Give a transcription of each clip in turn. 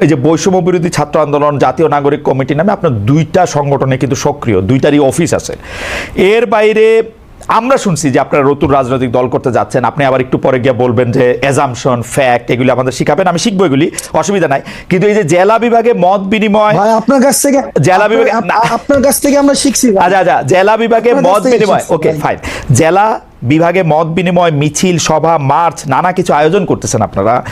এই যে বৈষম্য বিরোধী ছাত্র আন্দোলন জাতীয় নাগরিক কমিটি নামে আপনার দুইটা সংগঠনে কিন্তু সক্রিয় দুইটারই অফিস আছে। এর বাইরে আমরা শুনছি যে আপনারা নতুন রাজনৈতিক দল করতে যাচ্ছেন। আপনি আবার একটু পরে গিয়ে বলবেন যে এজামশন ফ্যাক্ট এগুলি আমাদের শিখাবেন। আমি শিখব এগুলি অসুবিধা নাই। কিন্তু এই যে জেলা বিভাগে মত বিনিময় আপনার কাছ থেকে জেলা বিভাগে- আপনার কাছ থেকে আমরা শিখছি। আচ্ছা আচ্ছা জেলা বিভাগে মত বিনিময়। ওকে। ফাইন জেলা বিভাগে মত বিনিময় মিছিল সভা মার্চ নানা কিছু আয়োজন করতেছেন আপনারা।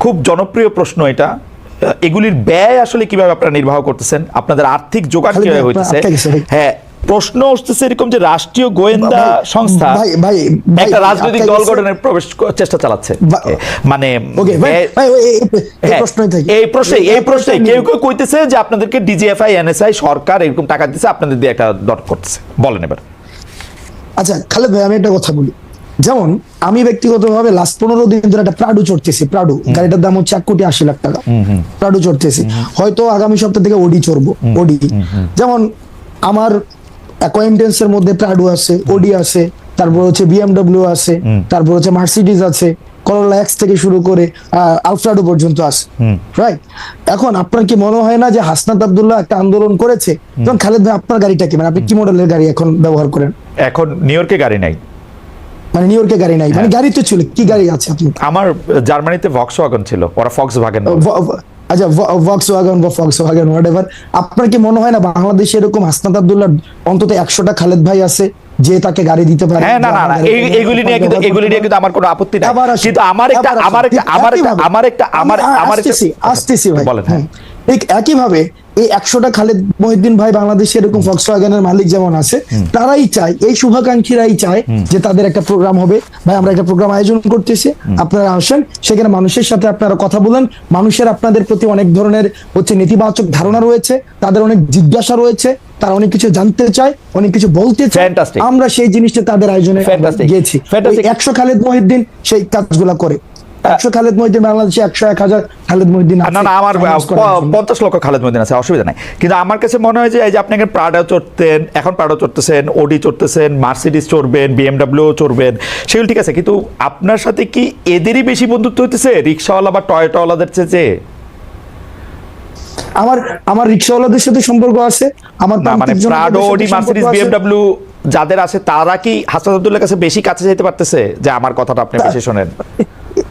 খুব জনপ্রিয় প্রশ্ন এটা। এগুলির ব্যয় আসলে কীভাবে আপনারা নির্বাহ করতেছেন? আপনাদের আর্থিক যোগান কীভাবে হইতেছে। হ্যাঁ প্রশ্ন উঠতেছে এরকম যে রাষ্ট্রীয় গোয়েন্দা সংস্থা একটা রাজনৈতিক দল গঠনের প্রবেশ চেষ্টা চালাচ্ছে। মানে এই- এই- এই হ্যাঁ, প্রশ্নে এই প্রশ্নে কেউ। কেউ কইতেছে যে আপনাদেরকে ডিজিএফআই এনএসআই সরকার এরকম টাকা দিচ্ছে আপনাদের দিয়ে একটা ডট করতেছে। বলেন এবার। আচ্ছা খালেদ ভাই আমি একটা কথা বলি। যেমন আমি ব্যক্তিগতভাবে লাস্ট পনেরো দিন ধরে একটা প্রাডু চড়তেছি প্রাডু গাড়িটার দাম হচ্ছে এক কোটি আশি লাখ টাকা। প্রাডু চড়তেছি। হয়তো আগামী সপ্তাহ থেকে ওডি চড়বো ওডি যেমন আমার অ্যাকোয়েন্টেন্স এর মধ্যে প্রাডু আছে ওডি আছে তারপর হচ্ছে বিএমডব্লিউ আছে তারপর হচ্ছে মার্সিডিজ আছে করোলা এক্স থেকে শুরু করে আলফ্রাডো পর্যন্ত আছে। রাইট এখন আপনার কি মনে হয় না যে হাসনাত আব্দুল্লাহ একটা আন্দোলন করেছে? এবং খালেদ ভাই আপনার গাড়িটা কি? মানে আপনি কি মডেলের গাড়ি এখন ব্যবহার করেন? এখন নিউ ইয়র্কে গাড়ি নাই। মানে নিউ ইয়র্কে গাড়ি নাই মানে গাড়ি তো ছিল কি গাড়ি আছে আপনি আমার জার্মানিতে ভক্স ওয়াগন ছিল ওরা ফক্স ভাগেন আচ্ছা ভক্স ওয়াগন বা ফক্স ওয়াগন হোয়াট এভার আপনার কি মনে হয় না বাংলাদেশে এরকম হাসনাত আব্দুল্লাহ অন্তত একশোটা খালেদ ভাই আছে যে তাকে গাড়ি দিতে পারে? হ্যাঁ না না না এগুলি নিয়ে কিন্তু এগুলি নিয়ে কিন্তু আমার কোনো আপত্তি নাই। কিন্তু আমার একটা আমার একটা আমার একটা আমার একটা আমার আমার একটা আসতেছি আসতেছি ভাই। বলেন হ্যাঁ। ঠিক একইভাবে এই একশোটা খালেদ মহিউদ্দিন ভাই বাংলাদেশে এরকম ফক্স ওয়াগনের মালিক যেমন আছে তারাই চায় এই শুভাকাঙ্ক্ষীরাই চায় যে তাদের একটা প্রোগ্রাম হবে। ভাই আমরা একটা প্রোগ্রাম আয়োজন করতেছি। আপনারা আসেন সেখানে মানুষের সাথে আপনারা কথা বলেন। মানুষের আপনাদের প্রতি অনেক ধরনের হচ্ছে নেতিবাচক ধারণা রয়েছে তাদের অনেক জিজ্ঞাসা রয়েছে তারা অনেক কিছু জানতে চায় অনেক কিছু বলতে চায়. আমরা সেই জিনিসটা তাদের আয়োজনে. গিয়েছি একশো খালেদ মহিউদ্দিন সেই কাজগুলা করে। একশো খালেদ মহিউদ্দিন বাংলাদেশে একশো এক হাজার খালেদ মহিউদ্দিন না না আমার। পঞ্চাশ লক্ষ খালেদ মদিন আছে অসুবিধা নাই। কিন্তু আমার কাছে মনে হয় যে এই যে আপনি এখন প্রাডা চড়তেন এখন প্রাডা চড়তেছেন ওডি চড়তেছেন মার্সিডিস চড়বেন বিএমডাব্লিউ চড়বেন সেগুলো ঠিক আছে কিন্তু আপনার সাথে কি এদেরই বেশি বন্ধুত্ব হইতেছে রিক্সাওয়ালা বা টয়টাওয়ালাদের চেয়ে আমার আমার রিক্সাওয়ালাদের সাথে সম্পর্ক আছে আমার মানে প্রাডো ওডি মার্সিডিস বিএমডাব্লিউ যাদের আছে তারা কি হাসান আব্দুল্লাহ কাছে বেশি কাছে যেতে পারতেছে? যে আমার কথাটা আপনি বেশি শোনেন।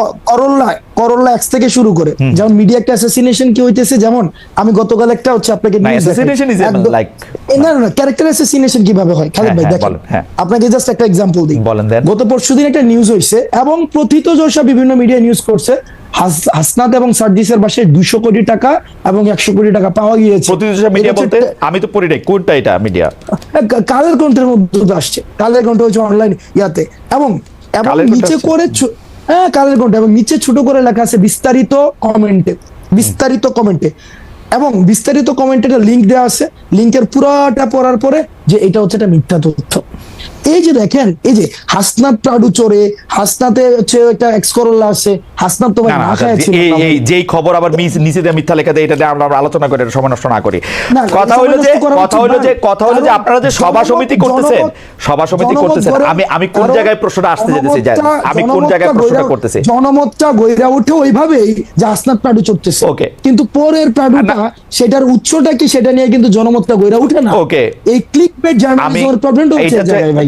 করোলা করোলা এক্স থেকে শুরু করে। যেমন মিডিয়া একটা অ্যাসাসিনেশন কি হইতেছে? যেমন আমি গতকাল একটা হচ্ছে আপনাকে না, ক্যারেক্টার অ্যাসাসিনেশন কীভাবে হয়? খালেদ হ্যাঁ, ভাই হ্যাঁ, দেখেন। হ্যাঁ। আপনাকে জাস্ট একটা এক্সাম্পল দিই। গত পরশুদিন একটা নিউজ হইছে এবং প্রথিত যশা বিভিন্ন মিডিয়া নিউজ করছে। হাস- হাসনাত এবং সার্জিসের বাসায় দুশো কোটি টাকা এবং একশো কোটি টাকা পাওয়া গিয়েছে। প্রতিদিন মিডিয়া বলতে আমি তো পড়ি নাই কোনটা এটা মিডিয়া কালের কণ্ঠের মধ্যে আসছে। কালের কণ্ঠ হচ্ছে অনলাইন ইয়াতে। এবং এবং নিচে করে হ্যাঁ কালের কণ্ঠ। এবং নিচে ছোট করে লেখা আছে বিস্তারিত কমেন্টে বিস্তারিত কমেন্টে এবং বিস্তারিত কমেন্টে লিঙ্ক দেওয়া আছে। লিঙ্কের পুরাটা পড়ার পরে যে এটা হচ্ছে একটা মিথ্যা তথ্য। এই যে দেখেন এই যে হাসনাত প্রাডু চোরে হাসনাতে হচ্ছে একটা এক্স করোলা আছে হাসনাত তো ভাই না আচ্ছা, খায় ছিল এই যেই খবর আবার মিস নিচে দিয়ে মিথ্যা লেখা দেয় এটা নিয়ে আমরা আলোচনা করে এটা সময় নষ্ট না করি। কথা হলো যে কথা হলো যে কথা হলো যে আপনারা যে সভা সমিতি করতেছেন সভা সমিতি করতেছেন আমি আমি কোন জায়গায় প্রশ্নটা আসতে যেতেছি? জনমতটা- আমি কোন জায়গায় প্রশ্নটা করতেছি? জনমতটা গইরা উঠে ওইভাবেই যে আসনাদ প্রাডু চড়তেছে। Okay. কিন্তু পরের প্রাডুটা না। সেটার উৎসটা কি সেটা নিয়ে কিন্তু জনমতটা গইরা উঠে না। ওকে এই ক্লিক আমি জার্নালিজমের প্রবলেমটা হচ্ছে ভাই।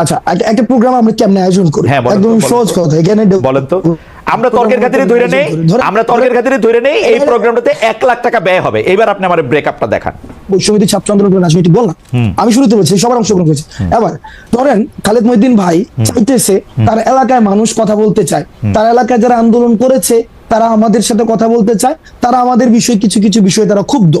আচ্ছা একটা- প্রোগ্রাম আমরা কেমনে আয়োজন করি? হ্যাঁ, একদম সহজ কথা এখানে বলেন তো। আমরা তর্কের খাতিরে ধরে নেই আমরা তর্কের খাতিরে ধরে নেই এই প্রোগ্রামটাতে এক লাখ টাকা ব্যয় হবে। এবার আপনি আমার ব্রেকআপটা দেখান। ছাত্র আন্দোলন রাজনীতি বললাম আমি শুরুতে বলছি সবার অংশগ্রহণ করেছে। এবার ধরেন খালেদ মহিদ্দিন ভাই চাইতেছে তার এলাকায় মানুষ কথা বলতে চায়। তার এলাকায় যারা আন্দোলন করেছে তারা আমাদের সাথে কথা বলতে চায়। তারা আমাদের বিষয়ে কিছু কিছু বিষয়ে তারা ক্ষুব্ধ।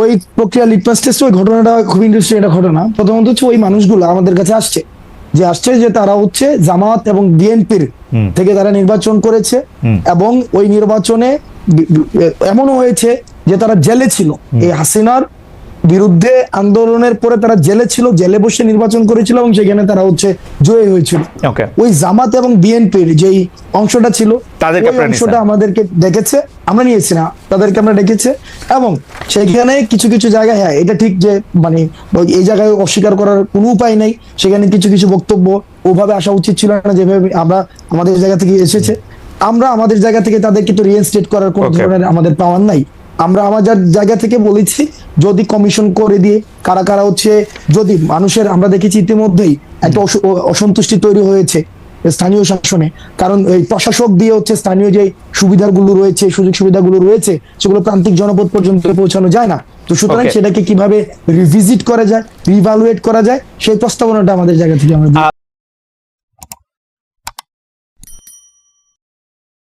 ওই প্রক্রিয়া লিটমাস টেস্ট ওই ঘটনাটা খুব ইন্টারেস্টিং একটা ঘটনা। প্রথমত হচ্ছে ওই মানুষগুলো আমাদের কাছে আসছে। যে আসছে যে তারা হচ্ছে জামাত এবং বিএনপির থেকে তারা নির্বাচন করেছে এবং ওই নির্বাচনে এমনও হয়েছে যে তারা জেলে ছিল। এই হাসিনার বিরুদ্ধে আন্দোলনের পরে তারা জেলে ছিল জেলে বসে নির্বাচন করেছিল এবং সেখানে তারা হচ্ছে জয়ী হয়েছিল। ওই জামাত এবং বিএনপির যেই অংশটা ছিল তাদেরকে অংশটা আমাদেরকে ডেকেছে আমরা নিয়েছি না তাদেরকে আমরা ডেকেছে এবং সেখানে কিছু কিছু জায়গায় হ্যাঁ এটা ঠিক যে মানে এই জায়গায় অস্বীকার করার কোনো উপায় নেই সেখানে কিছু কিছু বক্তব্য ওভাবে আসা উচিত ছিল না যেভাবে আমরা আমাদের জায়গা থেকে এসেছে। আমরা আমাদের জায়গা থেকে তাদেরকে তো রিইনস্টেট করার কোনো ধরনের আমাদের পাওয়ার নাই। আমরা আমাদের জায়গা থেকে বলেছি যদি কমিশন করে দিয়ে কারা কারা হচ্ছে যদি মানুষের আমরা দেখেছি ইতিমধ্যেই একটা অসন্তুষ্টি তৈরি হয়েছে স্থানীয় শাসনে। কারণ এই প্রশাসক দিয়ে হচ্ছে স্থানীয় যে সুবিধাগুলো রয়েছে সুযোগ সুবিধাগুলো রয়েছে সেগুলো প্রান্তিক জনপদ পর্যন্ত পৌঁছানো যায় না। তো সুতরাং সেটাকে কীভাবে রিভিজিট করা যায় রিভালুয়েট করা যায় সেই প্রস্তাবনাটা আমাদের জায়গা থেকে আমরা।